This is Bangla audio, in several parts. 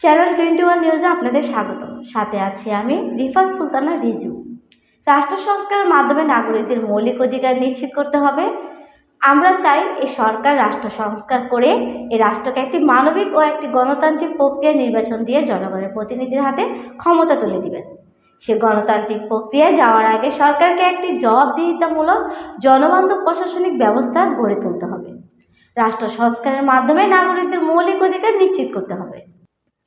চ্যানেল টোয়েন্টি ওয়ান নিউজে আপনাদের স্বাগত সাথে আছি আমি রিফা সুলতানা রিজু। রাষ্ট্র সংস্কারের মাধ্যমে নাগরিকদের মৌলিক অধিকার নিশ্চিত করতে হবে। আমরা চাই এই সরকার রাষ্ট্র সংস্কার করে এই রাষ্ট্রকে একটি মানবিক ও একটি গণতান্ত্রিক প্রক্রিয়া নির্বাচন দিয়ে জনগণের প্রতিনিধির হাতে ক্ষমতা তুলে দিবেন। সে গণতান্ত্রিক প্রক্রিয়ায় যাওয়ার আগে সরকারকে একটি জবাবদিহিতামূলক জনবান্ধব প্রশাসনিক ব্যবস্থা গড়ে তুলতে হবে। রাষ্ট্র সংস্কারের মাধ্যমে নাগরিকদের মৌলিক অধিকার নিশ্চিত করতে হবে।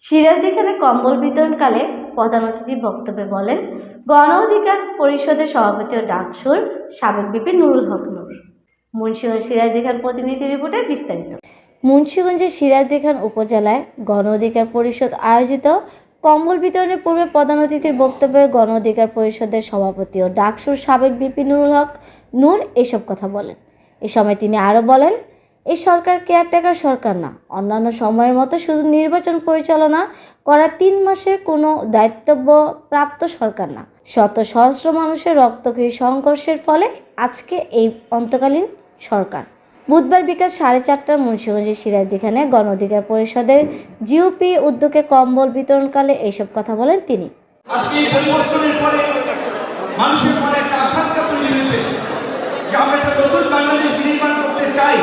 সিরাজদিখানে কম্বল বিতরণকালে প্রধান অতিথি বক্তব্যে বলেন, গণ অধিকার পরিষদের সভাপতি ও ডাকসুর সাবেক বিপি নুরুল হক নূর। মুন্সিগঞ্জ সিরাজদিখান প্রতিনিধি রিপোর্টে বিস্তারিত। মুন্সিগঞ্জের সিরাজদিখান উপজেলায় গণ অধিকার পরিষদ আয়োজিত কম্বল বিতরণের পূর্বে প্রধান অতিথির বক্তব্যে গণ অধিকার পরিষদের সভাপতি ও ডাকসুর সাবেক বিপি নুরুল হক নূর এসব কথা বলেন। এ সময় তিনি আরও বলেন এই সরকার কেয়ারটেকার সরকার না। অন্যান্য সময়ের মতো শুধু নির্বাচন পরিচালনা করা তিন মাসে কোনো দায়িত্বব্য প্রাপ্ত সরকার না। শত সহস্র মানুষের রক্তক্ষয়ী সংঘর্ষের ফলে আজকে এই অন্তকালীন সরকার। বুধবার বিকাল সাড়ে চারটার মুন্সিগঞ্জের সিরাজদিখানে গণ অধিকার পরিষদের জিওপি উদ্যোগে কম্বল বিতরণকালে এইসব কথা বলেন তিনি। আমরা একটা নতুন বাংলাদেশ নির্মাণ করতে চাই।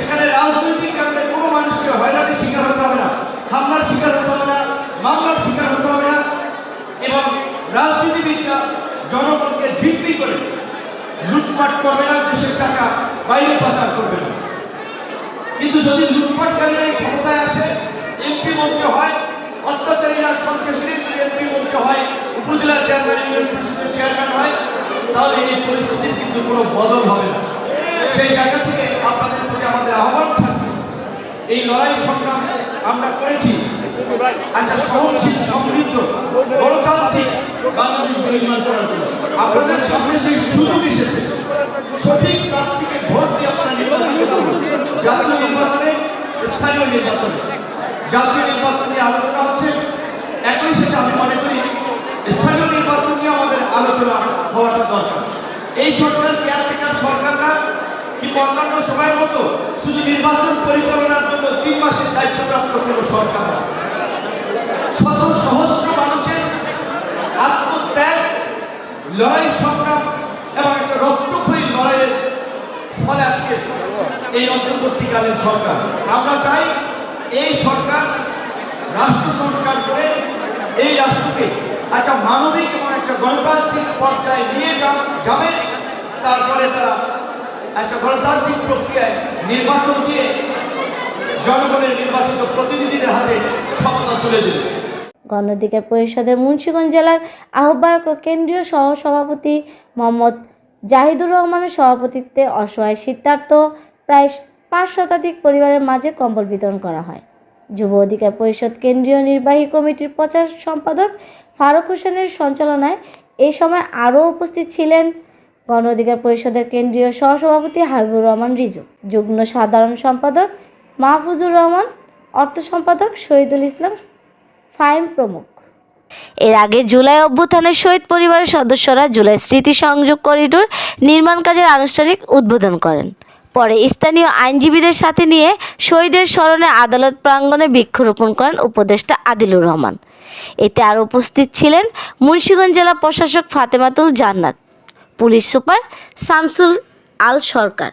যেখানে রাজনৈতিক কারণে কোনো মানুষকে হয়রানির শিকার হতে হবে না, হামলার শিকার হতে হবে না, মামলার শিকার হতে হবে না, এবং রাজনীতিবিদরা জনগণকে ঝিম্পি করে লুটপাট করবে না, দেশের টাকা বাইরে পাচার করবে না। কিন্তু যদি লুটপাটকারীরা ক্ষমতায় আসে, এমপি মন্ত্রী হয়, অত্যাচারীরা সন্ত্রাসী এমপি মন্ত্রী হয়, উপজেলা চেয়ারম্যান চেয়ারম্যান হয়, তাহলে এই পরিস্থিতির কিন্তু কোনো বদল হবে না সেই জায়গা থেকে আপনাদের প্রতি আমাদের আহ্বান থাকবে এই লড়াই সংগ্রাম আমরা করেছি। একটা সহনশীল, সমৃদ্ধ, গণতান্ত্রিক বাংলাদেশ নির্মাণ করার জন্য। আপনাদের সামনে সেই সুযোগ এসেছে। সঠিক প্রার্থীকে ভোট দিয়ে আপনারা নির্বাচন জাতীয় নির্বাচনে, স্থানীয় নির্বাচনে। জাতীয় নির্বাচন নিয়ে আলোচনা হচ্ছে। একই সাথে আমি মনে করি। স্থানীয় নির্বাচন নিয়ে আমাদের আলোচনা হওয়াটা দরকার। এই সরকার কেয়ারটেকার সরকার না? কিন্তু অন্যান্য সময়ের মতো শুধু নির্বাচন পরিচালনার জন্য তিন মাসের দায়িত্বপ্রাপ্ত কোনো সরকার শত সহস্র মানুষের আত্মত্যাগ, লড়াই সংগ্রাম এবং একটা রক্তক্ষয়ী লড়াইয়ের ফলে আজকে এই অন্তর্বর্তীকালীন সরকার। আমরা চাই এই সরকার, রাষ্ট্র সংস্কার করে এই রাষ্ট্রকে একটা মানবিক এবং একটা গণতান্ত্রিক পর্যায়ে নিয়ে যাবে, তারপরে তারা একটা গণতান্ত্রিক প্রক্রিয়ায় নির্বাচন দিয়ে জনগণের নির্বাচিত প্রতিনিধিদের হাতে ক্ষমতা তুলে দেবে। গণ অধিকার পরিষদের মুন্সিগঞ্জ জেলার আহ্বায়ক ও কেন্দ্রীয় সহসভাপতি মোহাম্মদ জাহিদুর রহমানের সভাপতিত্বে অসহায় শীতার্থ প্রায় পাঁচ শতাধিক পরিবারের মাঝে কম্বল বিতরণ করা হয়। যুব অধিকার পরিষদ কেন্দ্রীয় নির্বাহী কমিটির প্রচার সম্পাদক ফারুক হোসেনের সঞ্চালনায় এই সময় আরও উপস্থিত ছিলেন গণ অধিকার পরিষদের কেন্দ্রীয় সহসভাপতি হাবিবুর রহমান রিজু, যুগ্ম সাধারণ সম্পাদক মাহফুজুর রহমান, অর্থ সম্পাদক শহীদুল ইসলাম ফাইম প্রমুখ। এর আগে জুলাই অভ্যুত্থানের শহীদ পরিবারের সদস্যরা জুলাই স্মৃতি সংযোগ করিডোর নির্মাণ কাজের আনুষ্ঠানিক উদ্বোধন করেন। পরে স্থানীয় আইনজীবীদের সাথে নিয়ে শহীদের স্মরণে আদালত প্রাঙ্গণে বৃক্ষরোপণ করেন উপদেষ্টা আদিলুর রহমান। এতে আরও উপস্থিত ছিলেন মুন্সিগঞ্জ জেলা প্রশাসক ফাতেমাতুল জান্নাত। Police super Shamsul Al Sarkar.